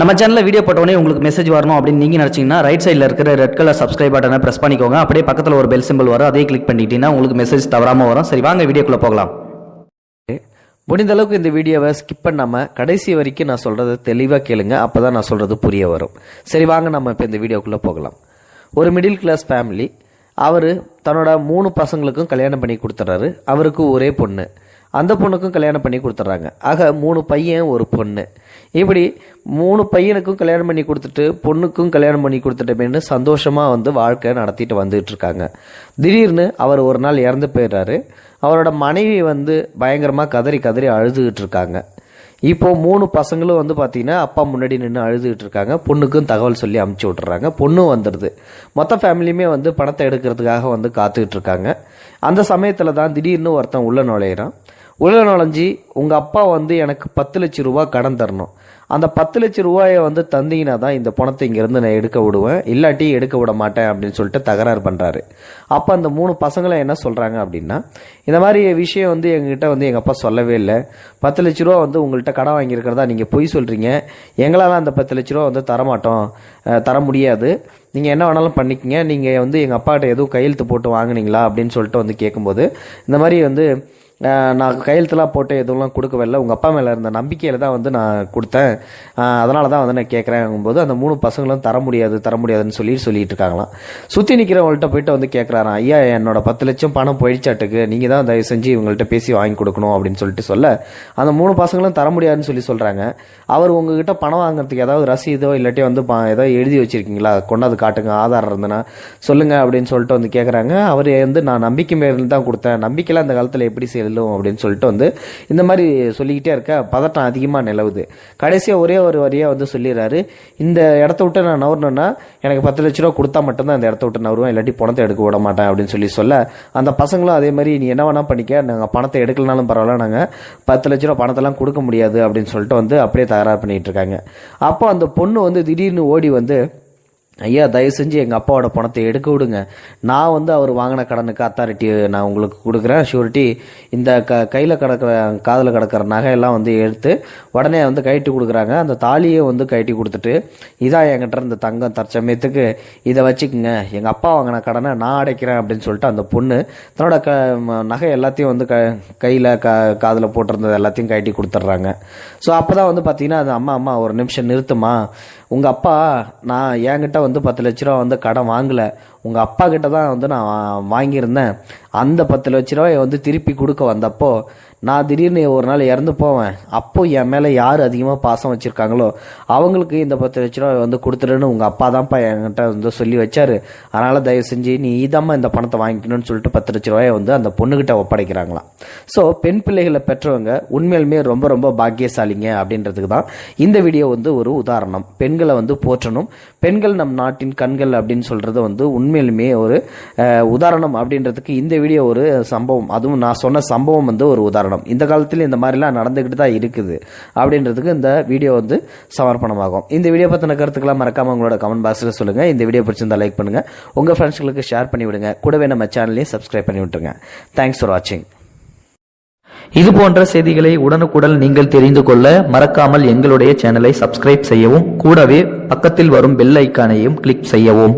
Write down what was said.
நம்ம சேனலில் வீடியோ போட்டோடனே உங்களுக்கு மெசேஜ் வரணும் அப்படின்னு நீங்கள் நினச்சிங்கன்னா ரைட் சைடில் இருக்கிற ரெட் கலர் சப்ஸ்கிரைப் பட்டனை ப்ரெஸ் பண்ணிக்கோங்க. அப்படியே பக்கத்தில் ஒரு பெல் சிம்பிள் வரும். அதே கிளிக் பண்ணிட்டீங்கன்னா உங்களுக்கு மெசேஜ் தவறாமல் வரும். சரி வாங்க வீடியோக்குள்ளே போகலாம். முடிந்த அளவுக்கு இந்த வீடியோவை ஸ்கிப் பண்ணாமல் கடைசி வரைக்கும் நான் சொல்கிறத தெளிவாக கேளுங்க. அப்போ தான் நான் சொல்கிறது புரிய வரும். சரி வாங்க நம்ம இப்போ இந்த வீடியோக்குள்ளே போகலாம். ஒரு மிடில் கிளாஸ் ஃபேமிலி அவர் தன்னோட மூணு பசங்களுக்கும் கல்யாணம் பண்ணி கொடுத்துட்றாரு அவருக்கு ஒரே பொண்ணு. அந்த பொண்ணுக்கும் கல்யாணம் பண்ணி கொடுத்துட்றாங்க. ஆக மூணு பையன் ஒரு பொண்ணு. இப்படி மூணு பையனுக்கும் கல்யாணம் பண்ணி கொடுத்துட்டு பொண்ணுக்கும் கல்யாணம் பண்ணி கொடுத்துட்டேன்னு சந்தோஷமாக வந்து வாழ்க்கை நடத்திட்டு வந்துட்டு இருக்காங்க திடீர்னு அவர் ஒரு நாள் இறந்து போயிடுறாரு. அவரோட மனைவி வந்து பயங்கரமாக கதறி கதறி அழுதுகிட்டு இருக்காங்க இப்போ மூணு பசங்களும் வந்து பார்த்தீங்கன்னா அப்பா முன்னாடி நின்று அழுதுகிட்டு இருக்காங்க பொண்ணுக்கும் தகவல் சொல்லி அமுச்சு விட்டுறாங்க. பொண்ணும் வந்துடுது. மொத்த ஃபேமிலியுமே வந்து பணத்தை எடுக்கிறதுக்காக வந்து காத்துக்கிட்டு இருக்காங்க அந்த சமயத்தில் தான் திடீர்னு ஒருத்தன் உள்ள நுழையிறான். உள்ள நுழைஞ்சி உங்கள் அப்பா வந்து எனக்கு பத்து லட்ச ரூபா கடன் தரணும். அந்த பத்து லட்ச ரூபாயை வந்து தந்தீங்கன்னா தான் இந்த பணத்தை இங்கேருந்து நான் எடுக்க விடுவேன். இல்லாட்டி எடுக்க விட மாட்டேன் அப்படின்னு சொல்லிட்டு தகராறு பண்ணுறாரு அப்போ அந்த மூணு பசங்களை என்ன சொல்கிறாங்க அப்படின்னா இந்த மாதிரி விஷயம் வந்து எங்ககிட்ட வந்து எங்கள் அப்பா சொல்லவே இல்லை. பத்து லட்ச ரூபா வந்து உங்கள்கிட்ட கடன் வாங்கியிருக்கிறதா நீங்கள் பொய் சொல்கிறீங்க எங்களால் அந்த பத்து லட்ச ரூபா வந்து தரமாட்டோம். தர முடியாது. நீங்கள் என்ன வேணாலும் பண்ணிக்கங்க. நீங்கள் வந்து எங்கள் அப்பாட்ட எதுவும் கையெழுத்து போட்டு வாங்குனீங்களா அப்படின்னு சொல்லிட்டு வந்து கேட்கும்போது இந்த மாதிரி வந்து நான் கையெழுத்துலாம் போட்டு எதுவும்லாம் கொடுக்கவில்லை. உங்கள் அப்பா மேலே இருந்த நம்பிக்கையில் தான் வந்து நான் கொடுத்தேன். அதனால தான் வந்து நான் கேட்குறேன் போது அந்த மூணு பசங்களும் தர முடியாது தர முடியாதுன்னு சொல்லி சொல்லிட்டு இருக்காங்களாம். சுற்றி நிற்கிறவங்கள்ட்ட போயிட்டு வந்து கேட்குறாராம் ஐயா என்னோட பத்து லட்சம் பணம் போயிடுச்சாட்டுக்கு. நீங்கள் தான் தயவு செஞ்சு இவங்கள்ட்ட பேசி வாங்கி கொடுக்கணும் அப்படின்னு சொல்லிட்டு சொல்ல அந்த மூணு பசங்களும் தர முடியாதுன்னு சொல்லி சொல்கிறாங்க அவர் உங்ககிட்ட பணம் வாங்குறதுக்கு ஏதாவது ரசீதோ இல்லாட்டி வந்து பா ஏதோ எழுதி வச்சிருக்கீங்களா? கொண்டாந்து காட்டுங்க ஆதாரம் இருந்ததுன்னா சொல்லுங்கள் அப்படின்னு சொல்லிட்டு வந்து கேட்குறாங்க அவர் வந்து நான் நம்பிக்கை மேல தான் கொடுத்தேன். நம்பிக்கையில் அந்த காலத்தில் எப்படி எழுதும் அப்படின்னு சொல்லிட்டு வந்து இந்த மாதிரி சொல்லிக்கிட்டே இருக்க பதட்டம் அதிகமாக நிலவுது. கடைசியாக ஒரே ஒரு வரியாக வந்து சொல்லிடுறாரு இந்த இடத்த விட்டு நான் நவரணும்னா எனக்கு பத்து லட்ச ரூபா கொடுத்தா மட்டும்தான் இந்த இடத்த விட்டு நவருவேன் இல்லாட்டி பணத்தை எடுக்க விட மாட்டேன் அப்படின்னு சொல்லி சொல்ல அந்த பசங்களும் அதே மாதிரி நீ என்ன வேணால் பண்ணிக்க நாங்கள் பணத்தை எடுக்கலனாலும் பரவாயில்ல நாங்கள் பத்து லட்ச ரூபா பணத்தெல்லாம் கொடுக்க முடியாது அப்படின்னு சொல்லிட்டு வந்து அப்படியே தயாராக பண்ணிகிட்டு இருக்காங்க. அப்போ அந்த பொண்ணு வந்து திடீர்னு ஓடி வந்து ஐயா தயவு செஞ்சு எங்கள் அப்பாவோட பணத்தை எடுக்க விடுங்க. நான் வந்து அவர் வாங்கின கடனுக்கு அத்தாரிட்டி நான் உங்களுக்கு கொடுக்குறேன். ஷூரிட்டி இந்த க கையில் கிடக்கிற காதில் கிடக்கிற நகையெல்லாம் வந்து எடுத்து உடனே வந்து கழட்டி கொடுக்குறாங்க. அந்த தாலியை வந்து கழட்டி கொடுத்துட்டு இதான் என்கிட்ட இருந்த தங்கம் தற்சமயத்துக்கு இதை வச்சுக்கோங்க. எங்கள் அப்பா வாங்கின கடனை நான் அடைக்கிறேன் அப்படின்னு சொல்லிட்டு அந்த பொண்ணு தன்னோட க நகை எல்லாத்தையும் வந்து க கையில் க காதில் போட்டிருந்தது எல்லாத்தையும் கழட்டி கொடுத்துட்றாங்க. ஸோ அப்போ தான் வந்து பார்த்தீங்கன்னா அது அம்மா அம்மா ஒரு நிமிஷம் நிறுத்துமா உங்கள் அப்பா நான் என்கிட்ட வந்து பத்து லட்ச ரூபா வந்து கடன் வாங்கலை. உங்கள் அப்பா கிட்ட தான் வந்து நான் வாங்கியிருந்தேன். அந்த பத்து லட்ச ரூபாயை வந்து திருப்பி கொடுக்க வந்தப்போ நான் திடீர்னு ஒரு நாள் இறந்து போவேன். அப்போ என் மேலே யார் அதிகமாக பாசம் வச்சுருக்காங்களோ அவங்களுக்கு இந்த பத்து லட்ச ரூபா வந்து கொடுத்துருன்னு உங்கள் அப்பா தான்ப்பா என்கிட்ட வந்து சொல்லி வச்சார். அதனால் தயவு செஞ்சு நீ இதாம்மா இந்த பணத்தை வாங்கிக்கணும்னு சொல்லிட்டு பத்து லட்ச ரூபாயை வந்து அந்த பொண்ணுக்கிட்ட ஒப்படைக்கிறாங்களாம் ஸோ பெண் பிள்ளைகளை பெற்றவங்க உண்மையிலுமே ரொம்ப ரொம்ப பாக்கியசாலிங்க அப்படின்றதுக்கு தான் இந்த வீடியோ வந்து ஒரு உதாரணம். பெண்களை வந்து போற்றணும். பெண்கள் நம் நாட்டின் கண்கள் அப்படின்னு சொல்கிறது வந்து உண்மையிலுமே ஒரு உதாரணம் அப்படின்றதுக்கு இந்த வீடியோ ஒரு சம்பவம். அதுவும் நான் சொன்ன சம்பவம் வந்து ஒரு உதாரணம். இந்த காலத்தில் இந்த மாதிரிலாம் நடந்துக்கிட்டு தான் இருக்குது. அப்படின்றதுக்கு இந்த வீடியோ வந்து சமர்ப்பணமாகும். இந்த வீடியோ பற்றின கருத்துக்கெல்லாம் மறக்காமல் உங்களோட கமெண்ட் பாக்ஸில் சொல்லுங்க. இந்த வீடியோ பிடிச்சிருந்தா லைக் பண்ணுங்க. உங்க ஃப்ரெண்ட்ஸ்களுக்கு ஷேர் பண்ணி விடுங்க. கூடவே நம்ம சேனலையும் சப்ஸ்கிரைப் பண்ணி விட்டுருங்க. தேங்க்ஸ் ஃபார் வாட்சிங் இது போன்ற செய்திகளை உடனுக்குடன் நீங்கள் தெரிந்து கொள்ள மறக்காமல் எங்களுடைய சேனலை சப்ஸ்கிரைப் செய்யவும் கூடவே பக்கத்தில் வரும் பெல் ஐக்கானையும் கிளிக் செய்யவும்.